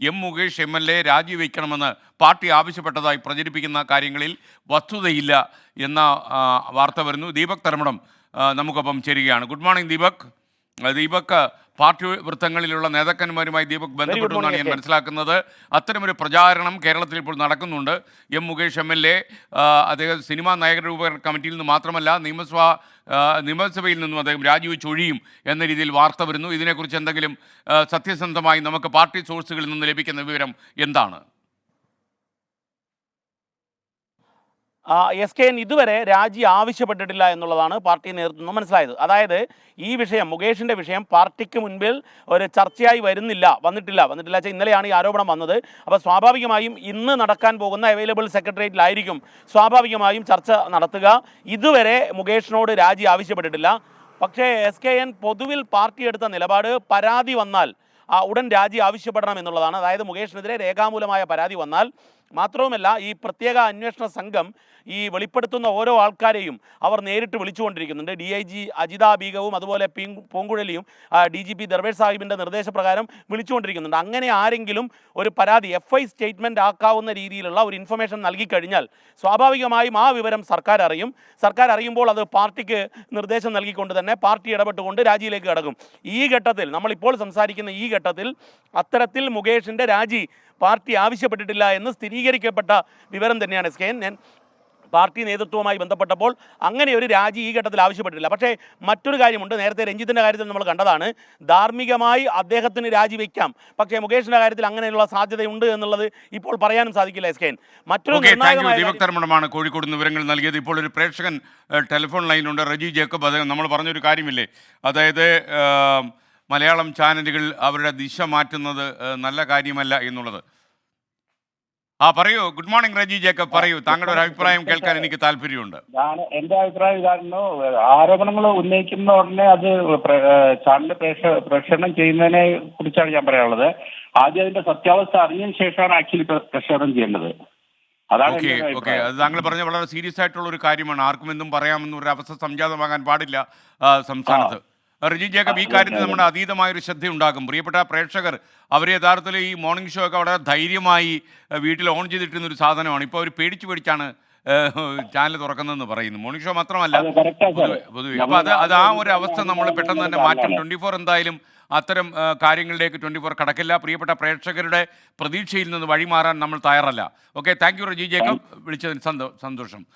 M Mukesh M L A രാജിവെക്കണമെന്ന് party ആവശ്യപ്പെട്ടതായി പ്രചരിപ്പിക്കുന്ന കാര്യങ്ങളിൽ വസ്തുതയില്ല എന്ന വാർത്ത വരുന്നു. ദീപക് തരമണം നമുക്കൊപ്പം ചേരുകയാണ്. Good morning Deepak. Deepak party വൃത്തങ്ങളിലുള്ള നേതാക്കന്മാരുമായി ദീപക് ബന്ധപ്പെട്ടു എന്നാണ് ഞാൻ മനസ്സിലാക്കുന്നത്. അത്തരമൊരു പ്രചാരണം കേരളത്തിൽ ഇപ്പോൾ നടക്കുന്നുണ്ട്. M Mukesh M L A അദ്ദേഹം സിനിമാ നായക രൂപകരണ കമ്മിറ്റിയിൽ നിന്ന് മാത്രമല്ല നിയമസഭാ നിയമസഭയിൽ നിന്നും അദ്ദേഹം രാജിവെച്ചൊഴിയും എന്ന രീതിയിൽ വാർത്ത വരുന്നു. ഇതിനെക്കുറിച്ച് എന്തെങ്കിലും സത്യസന്ധമായി നമുക്ക് പാർട്ടി സോഴ്സുകളിൽ നിന്ന് ലഭിക്കുന്ന വിവരം എന്താണ്? എസ് കെ എൻ ഇതുവരെ രാജി ആവശ്യപ്പെട്ടിട്ടില്ല എന്നുള്ളതാണ് പാർട്ടി നേതൃത്വം നിന്ന് മനസ്സിലായത്. അതായത് ഈ വിഷയം മുകേഷിന്റെ വിഷയം പാർട്ടിക്ക് മുൻപിൽ ഒരു ചർച്ചയായി വരുന്നില്ല വന്നിട്ടില്ല. വന്നിട്ടില്ല വെച്ചാൽ ഇന്നലെയാണ് ഈ ആരോപണം വന്നത്. അപ്പോൾ സ്വാഭാവികമായും ഇന്ന് നടക്കാൻ പോകുന്ന അവൈലബിൾ സെക്രട്ടേറിയറ്റിലായിരിക്കും സ്വാഭാവികമായും ചർച്ച നടത്തുക. ഇതുവരെ മുകേഷിനോട് രാജി ആവശ്യപ്പെട്ടിട്ടില്ല. പക്ഷേ എസ് കെ എൻ പൊതുവിൽ പാർട്ടി എടുത്ത നിലപാട് പരാതി വന്നാൽ ഉടൻ രാജി ആവശ്യപ്പെടണം എന്നുള്ളതാണ്. അതായത് മുകേഷിനെതിരെ രേഖാമൂലമായ പരാതി വന്നാൽ മാത്രവുമല്ല ഈ പ്രത്യേക അന്വേഷണ സംഘം ഈ വെളിപ്പെടുത്തുന്ന ഓരോ ആൾക്കാരെയും അവർ നേരിട്ട് വിളിച്ചുകൊണ്ടിരിക്കുന്നുണ്ട്. ഡി ഐ ജി അജിത ബീഗവും അതുപോലെ പി പൂങ്കുഴലിയും ഡി ജി പി ദർവേഷ് സാഹിബിന്റെ നിർദ്ദേശപ്രകാരം വിളിച്ചുകൊണ്ടിരിക്കുന്നുണ്ട്. അങ്ങനെ ആരെങ്കിലും ഒരു പരാതി എഫ് ഐ സ്റ്റേറ്റ്മെന്റ് ആക്കാവുന്ന രീതിയിലുള്ള ഒരു ഇൻഫർമേഷൻ നൽകിക്കഴിഞ്ഞാൽ സ്വാഭാവികമായും ആ വിവരം സർക്കാർ അറിയും. സർക്കാർ അറിയുമ്പോൾ അത് പാർട്ടിക്ക് നിർദ്ദേശം നൽകിക്കൊണ്ട് തന്നെ പാർട്ടി ഇടപെട്ടുകൊണ്ട് രാജിയിലേക്ക് കടക്കും. ഈ ഘട്ടത്തിൽ നമ്മളിപ്പോൾ സംസാരിക്കുന്ന ഈ ഘട്ടത്തിൽ അത്തരത്തിൽ മുകേഷിന്റെ രാജി പാർട്ടി ആവശ്യപ്പെട്ടിട്ടില്ല എന്ന് സ്ഥിരീകരിക്കപ്പെട്ട വിവരം തന്നെയാണ് എസ് കെ എൻ. പാർട്ടി നേതൃത്വവുമായി ബന്ധപ്പെട്ടപ്പോൾ അങ്ങനെ ഒരു രാജി ഈ ഘട്ടത്തിൽ ആവശ്യപ്പെട്ടിട്ടില്ല. പക്ഷേ മറ്റൊരു കാര്യമുണ്ട്. നേരത്തെ രഞ്ജിത്തിന്റെ കാര്യത്തിൽ നമ്മൾ കണ്ടതാണ്. ധാർമ്മികമായി അദ്ദേഹത്തിന് രാജിവെക്കാം പക്ഷേ മുകേഷിന്റെ കാര്യത്തിൽ അങ്ങനെയുള്ള സാധ്യതയുണ്ട് എന്നുള്ളത് ഇപ്പോൾ പറയാനും സാധിക്കില്ല എസ് കെ മറ്റൊരു ഓക്കെ താങ്ക് യു. നിർണായകമായ ദീപക് കാര്യം- തരമണമാണ് കോഴിക്കോട് വിവരങ്ങൾ നൽകിയത്. ഇപ്പോൾ ഒരു പ്രേക്ഷകൻ ടെലിഫോൺ ലൈനുണ്ട് റജി ജേക്കബ്. അദ്ദേഹം നമ്മൾ പറഞ്ഞൊരു കാര്യമില്ലേ? അതായത് മലയാളം ചാനലുകൾ അവരുടെ ദിശ മാറ്റുന്നത് നല്ല കാര്യമല്ല എന്നുള്ളത്. ആ പറയൂ. ഗുഡ് മോർണിംഗ് റജി ജേക്കബ് പറയൂ. താങ്കളുടെ ഒരു അഭിപ്രായം കേൾക്കാൻ എനിക്ക് താല്പര്യമുണ്ട്. ഞാൻ എന്റെ അഭിപ്രായം ഇതായിരുന്നു. ആരോപണങ്ങൾ ഉന്നയിക്കുന്ന ഉടനെ അത് ചാനൽ പ്രേക്ഷ- പ്രക്ഷേപണം ചെയ്യുന്നതിനെ കുറിച്ചാണ് ഞാൻ പറയാനുള്ളത്. ആദ്യം അതിന്റെ സത്യാവസ്ഥ അറിഞ്ഞതിന് ശേഷമാണ് ആക്ച്വലി പ്രക്ഷേപണം ചെയ്യേണ്ടത്. Okay okay. അത് താങ്കൾ പറഞ്ഞ വളരെ സീരിയസ് ആയിട്ടുള്ള ഒരു കാര്യമാണ്. ആർക്കും എന്തും പറയാമെന്നൊരു അവസ്ഥ സംജാതമാകാൻ പാടില്ല സംസ്ഥാനത്ത്. റിജി ജേക്കബ് ഈ കാര്യത്തിൽ നമ്മുടെ അതീതമായ ഒരു ശ്രദ്ധ ഉണ്ടാകും പ്രിയപ്പെട്ട പ്രേക്ഷകർ അവർ യഥാർത്ഥത്തിൽ ഈ മോർണിംഗ് ഷോ ഒക്കെ വളരെ ധൈര്യമായി വീട്ടിൽ ഓൺ ചെയ്തിട്ടിരുന്ന ഒരു സാധനമാണ്. ഇപ്പോൾ അവർ പേടിച്ചു പേടിച്ചാണ് ചാനൽ തുറക്കുന്നതെന്ന് പറയുന്നു മോർണിംഗ് ഷോ മാത്രമല്ല പൊതുവെ പൊതുവെ. അപ്പോൾ അത് അത് ആ ഒരു അവസ്ഥ നമ്മൾ പെട്ടെന്ന് തന്നെ മാറ്റും. ട്വന്റി ഫോർ എന്തായാലും അത്തരം കാര്യങ്ങളിലേക്ക് ട്വന്റി ഫോർ കടക്കില്ല. പ്രിയപ്പെട്ട പ്രേക്ഷകരുടെ പ്രതീക്ഷയിൽ നിന്ന് വഴിമാറാൻ നമ്മൾ തയ്യാറല്ല. Okay thank you Reji Jacob. വിളിച്ചതിന് സന്തോ- സന്തോഷം.